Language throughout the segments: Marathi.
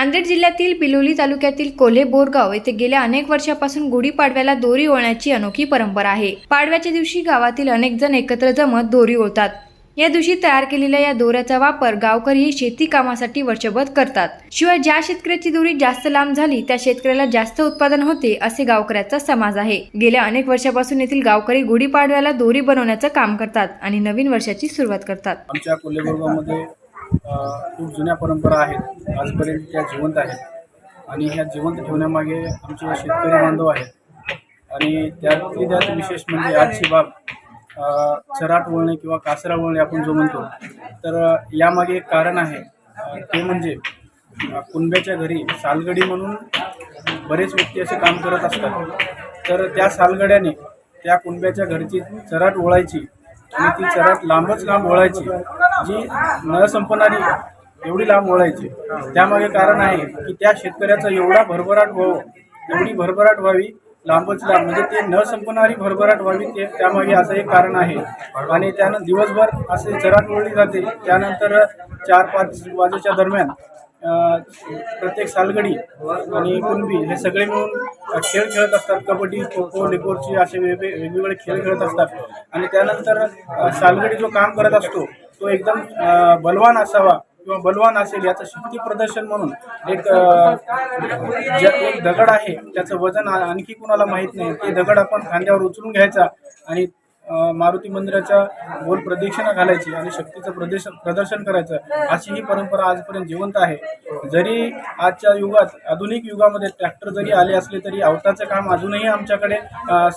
नांदेड जिल्ह्यातील बिलोली तालुक्यातील कोल्हे बोरगाव येथे गेल्या अनेक वर्षापासून गुढीपाडव्याला दोरी ओळण्याची अनोखी परंपरा आहे. पाडव्याच्या दिवशी गावातील अनेक जण एकत्र जमत दोरी ओळतात. या दिवशी तयार केलेल्या या दोऱ्याचा वापर गावकरी शेती कामासाठी वर्षभर करतात. शिवाय ज्या शेतकऱ्याची दोरी जास्त लांब झाली त्या शेतकऱ्याला जास्त उत्पादन होते असे गावकऱ्याचा समाज आहे. गेल्या अनेक वर्षापासून येथील गावकरी गुढीपाडव्याला दोरी बनवण्याचं काम करतात आणि नवीन वर्षाची सुरुवात करतात. आमच्या खूप जुन्या परंपरा आहेत आजपर्यंत त्या जिवंत आहेत. आणि ह्या जिवंत ठेवण्यामागे आमचे शेतकरी बांधव आहेत. आणि त्यातली त्यात विशेष म्हणजे आजची बाब चराट वळणे किंवा कासरा वळणे आपण जो म्हणतो तर यामागे एक कारण आहे ते म्हणजे कुणब्याच्या घरी सालगडी म्हणून बरेच व्यक्ती असे काम करत असतात. तर त्या सालगड्याने त्या कुणब्याच्या घरची चराट ओळायची आणि ती चराट लांबच लांब ओळायची. जी न संपणारी एवढी लांब ओळायची त्यामागे कारण आहे की त्या शेतकऱ्याचा एवढा भरभराट व्हावं एवढी भरभराट व्हावी लांबच लांब. म्हणजे ते न संपणारी भरभराट व्हावी ते त्यामागे असं एक कारण आहे. आणि त्यानं दिवसभर असे चराट ओळली जाते. त्यानंतर चार पाच वाजेच्या दरम्यान प्रत्येक सालगडी आणि कुणबी हे सगळे मिळून खेळ खेळत असतात. कबड्डी खो खो लिकोरची असे वेगवेगळे खेळ खेळत असतात. आणि त्यानंतर सालगडी जो काम करत असतो तो एकदम बलवान असावा किंवा बलवान असेल याचं शक्ती प्रदर्शन म्हणून एक एक दगड आहे. त्याचं वजन आणखी कुणाला माहीत नाही. ते दगड आपण खांद्यावर उचलून घ्यायचा आणि मारुती मंदिराच्या गोल प्रदक्षिणा घालायची आणि शक्तीचं प्रदर्शन प्रदर्शन करायचं. अशी ही परंपरा आजपर्यंत जिवंत आहे. जरी आजच्या युगात आधुनिक युगामध्ये ट्रॅक्टर जरी आले असले तरी अवताचं काम अजूनही आमच्याकडे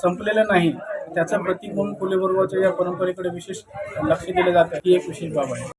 संपलेलं नाही. त्याचा प्रतीक म्हणून कोलेबरोबाच्या या परंपरेकडे विशेष लक्ष दिलं जातं. ही एक विशेष बाब आहे.